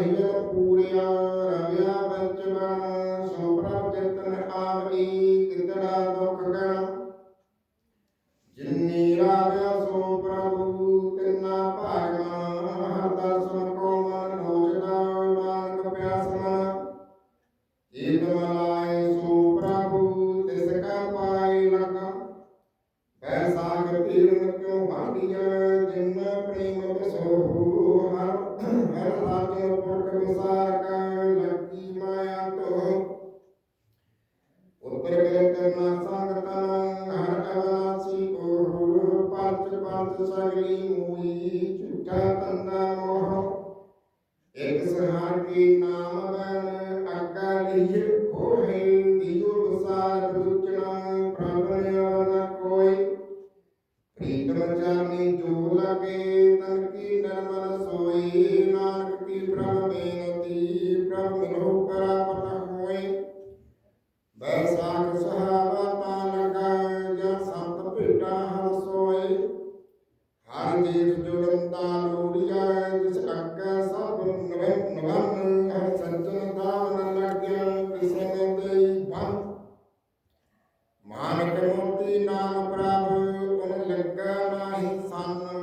ਭਈਤ ਪੂਰੀਆਂ ਰਵਿਆ ਪੰਚਮਾ ਸੋਭਰਾ ਚਿਤਨ ਆਵੀ ਕਿਤੜਾ ਦੁਖ ਗਣਾ ਜਿਨੀ ਰਾਵਿਆ ਸੋ ਪ੍ਰਭੂ, ਤਿੰਨਾ ਭਾਗਮਾ ਹਰਦਾ ਸੁਨ ਕੋ ਮਨ ਹੋਜਦਾ ਮਾਰਗ ਪਿਆਸਮਾ ਏਤ ਮਲਾਏ ਸੋ ਪ੍ਰਭੂ, ਤਿਸ ਕਾ ਪਾਈ ਲਗਾ। ਬੈ ਸਾਗਰ ਤੀਰਨ ਕਿਉ ਭਾਂਡੀਆਂ, ਜਿਨ ਪ੍ਰੇਮ ਬਿਸੋ ਸੰਸਾਰ ਕਾ ਲੱਗੀ ਮਾਇਆ ਤੋ ਉਪਰ ਕਰੇ ਕਰਨਾ ਸੰਗਤਨ ਹਰ ਅਵਾਸੀ ਕੋ ਪੰਚ ਪੰਚ ਸਗਲੀ ਮੂਈ ਝੂਠਾ ਤੰਦਾ ਮੋਹ ਇੱਕ ਸਹਾਰ ਕੀ ਨਾਮ ਬਨ ਅਕਾਲੀ ਹੋਏ ਦਿਯੋ ਬਸਾਰ ਰੁਚਨਾ ਪ੍ਰਭਨਿਆ ਨ ਕੋਈ ਪ੍ਰੀਤਮ ਜਾਣੀ ਜੋ ਲਗੇ ਤਨ ਕੀ ਨਰਮਨ ਸੋਈ, ਨਾਨਕ ਲਾਈ ਬੰਦ ਮਾਨਕ ਮੋਤੀ ਨਾਮ ਪ੍ਰਭ ਉਨ ਲੰਕਾ ਨਾਹੀ ਸੰਨ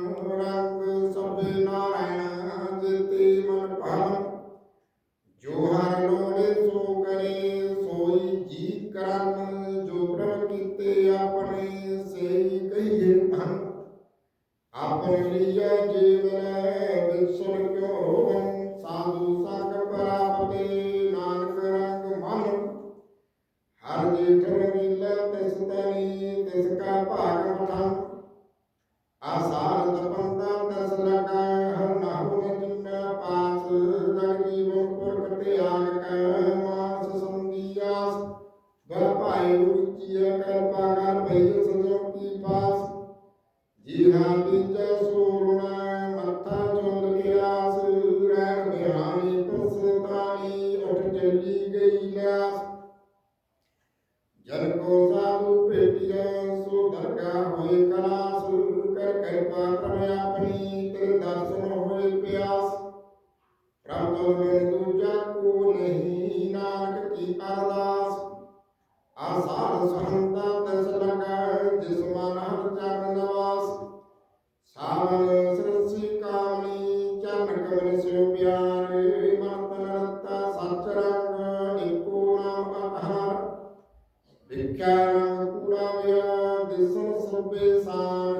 ਸਿਉ ਪਿਆਰ ਮਨ ਰਤਾ ਸਚ ਰੰਗ ਏਕੋ ਨਾਮ ਆਹਾਰ ਵਿਖਿਆ ਕੂੜਾ ਵਿਆ ਦਿਸੋ ਸੁਬੇ ਸਾਰ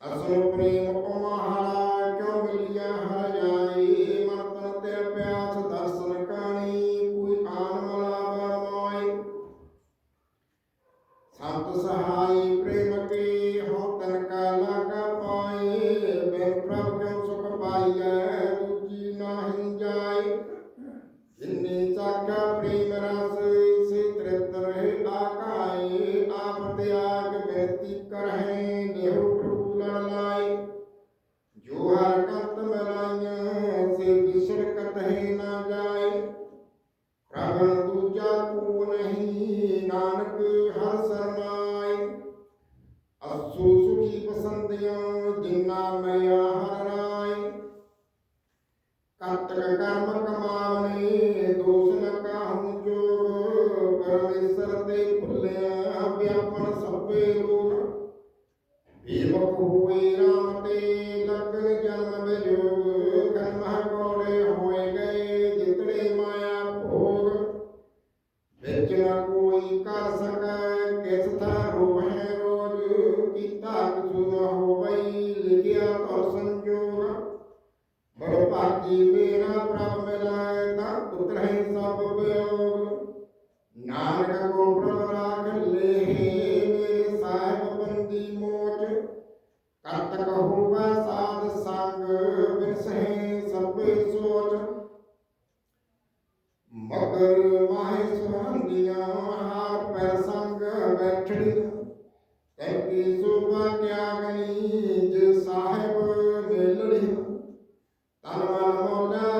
ਅਸੋ ਪ੍ਰੇਮ ਕੋ ਮਹਾਰਾ ਕਿਉ ਮਿਲਿਆ ਹਰ ਜਾਈ আমার মনা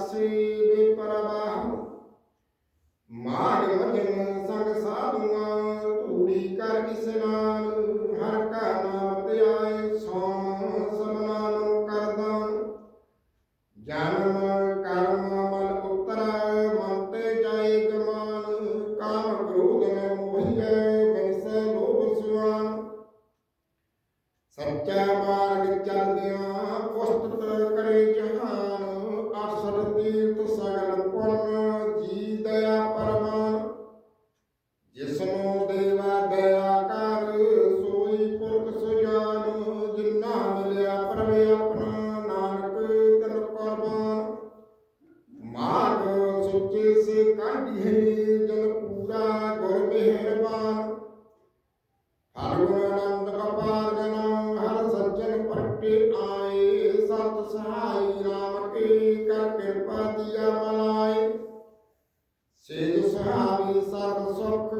See. ਸੱਚਾ ਮਾਰਗ ਚੱਲਦਿਆਂ ਪੁਸਤਕ ਕਰੇ ਜਹਾਨ ਅਸਰ ਤੀਰਥ ਸਗਲ ਪੁਰਨ ਜੀ ਦਇਆ ਪਰਮਾਨ। ਜਿਸਨੂੰ ਦੇਵਾ ਦਇਆ ਕਰ, ਸੋਈ ਪੁਰਖ ਸੁਜਾਨ ਜਿਨਾ ਮਿਲਿਆ ਪਰਵੇ ਆਪਣਾ, ਨਾਨਕ ਤਨ ਕੁਰਬਾਨ। ਮਾਰਗ ਸੁਚੇ ਸੇ ਕਾਢੀ ਹੈ, ਜਨ ਪੂਰਾ ਗੁਰ ਮਿਹਰਬਾਨ। ਹਰ ਗੁਣ ਅਨੰਦ ਕਪਾਰ ਜਨਾ ਪਰਟੇ ਆਏ ਸਤ ਸਹਾਈ ਰਾਮ ਕੀ ਕਰ ਕਿਰਪਾ ਦਿਆ ਮਲਾਈ ਸੇ ਸਹਾਈ ਸਰਬ ਸੁਖ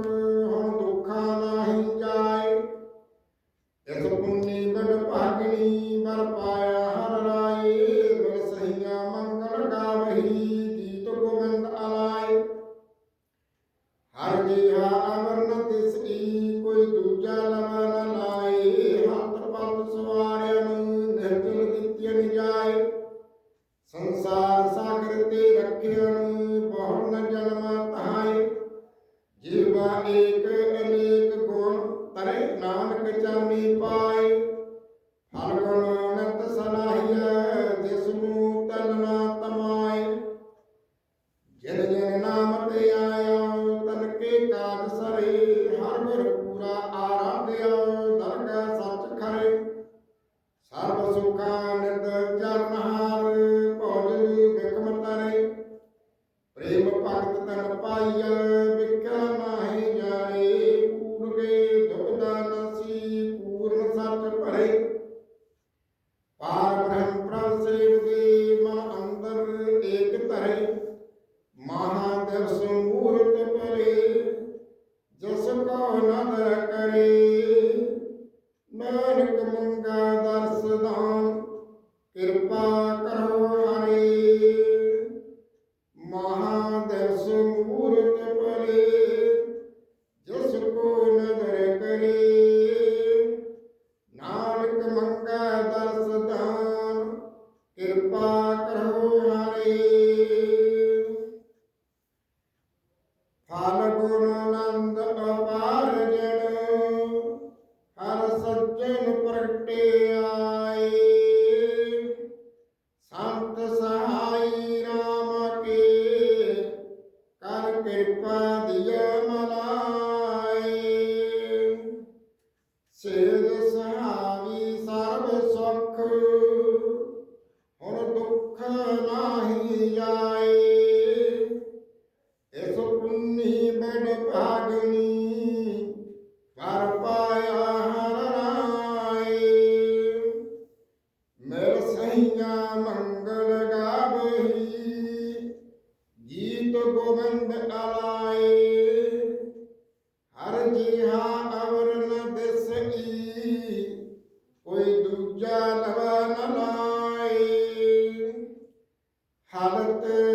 Alerte.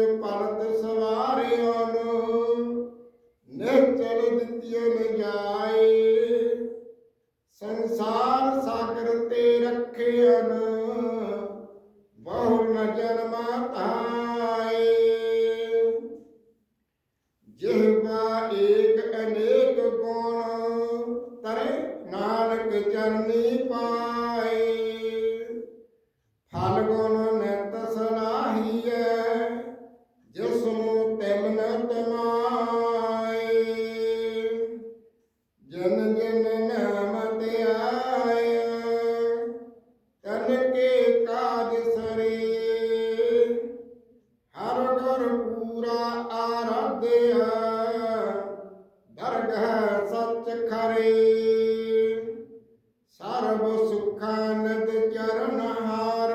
ਸਰਬ ਸੁਖਾਨਦ ਚਰਨ ਹਾਰ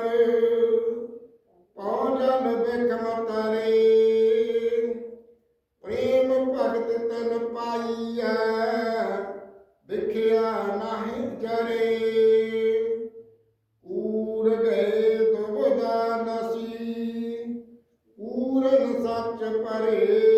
ਪਉਜਨ ਬਿਕਮ ਤਰੇ ਪ੍ਰੇਮ ਭਗਤ ਤਨ ਪਾਈਐ, ਵਿਖਿਆ ਨਾਹੀਂ ਜਰੇ। ਊੜ ਗਏ ਦੁਬਦਾ ਨਸੀ ਪੂਰਨ ਸੱਚ ਪਰੇ।